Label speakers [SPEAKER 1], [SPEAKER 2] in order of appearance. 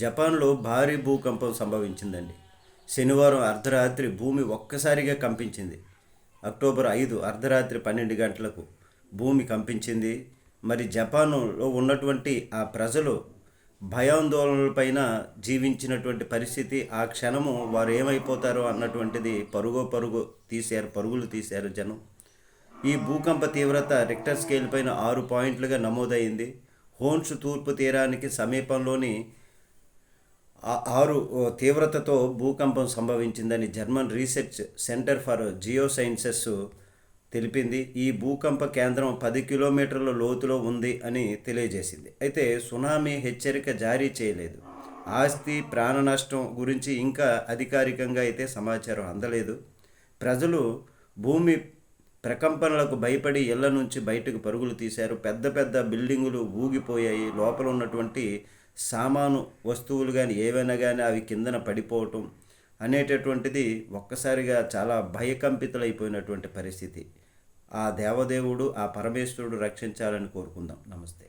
[SPEAKER 1] జపాన్లో భారీ భూకంపం సంభవించిందండి. శనివారం అర్ధరాత్రి భూమి ఒక్కసారిగా కంపించింది. అక్టోబర్ ఐదు అర్ధరాత్రి పన్నెండు గంటలకు భూమి కంపించింది. మరి జపాన్లో ఉన్నటువంటి ఆ ప్రజలు భయాందోళనలపైన జీవించినటువంటి పరిస్థితి ఆ క్షణము వారు ఏమైపోతారో అన్నటువంటిది పరుగో పరుగు తీశారు పరుగులు తీశారు జనం. ఈ భూకంప తీవ్రత రిక్టర్ స్కేల్ పైన ఆరు పాయింట్లుగా నమోదైంది. హోన్స్ తూర్పు తీరానికి సమీపంలోని ఆరు తీవ్రతతో భూకంపం సంభవించిందని German research centre for geosciences తెలిపింది. ఈ భూకంప కేంద్రం పది కిలోమీటర్ల లోతులో ఉంది అని తెలియజేసింది. అయితే సునామీ హెచ్చరిక జారీ చేయలేదు. ఆస్తి ప్రాణ నష్టం గురించి ఇంకా అధికారికంగా అయితే సమాచారం అందలేదు. ప్రజలు భూమి ప్రకంపనలకు భయపడి ఇళ్ళ నుంచి బయటకు పరుగులు తీశారు. పెద్ద పెద్ద బిల్డింగులు ఊగిపోయాయి. లోపల ఉన్నటువంటి సామాను వస్తువులు కానీ ఏవైనా కానీ అవి కిందన పడిపోవటం అనేటటువంటిది ఒక్కసారిగా చాలా భయకంపితులైపోయినటువంటి పరిస్థితి. ఆ దేవదేవుడు ఆ పరమేశ్వరుడు రక్షించాలని కోరుకుందాం. నమస్తే.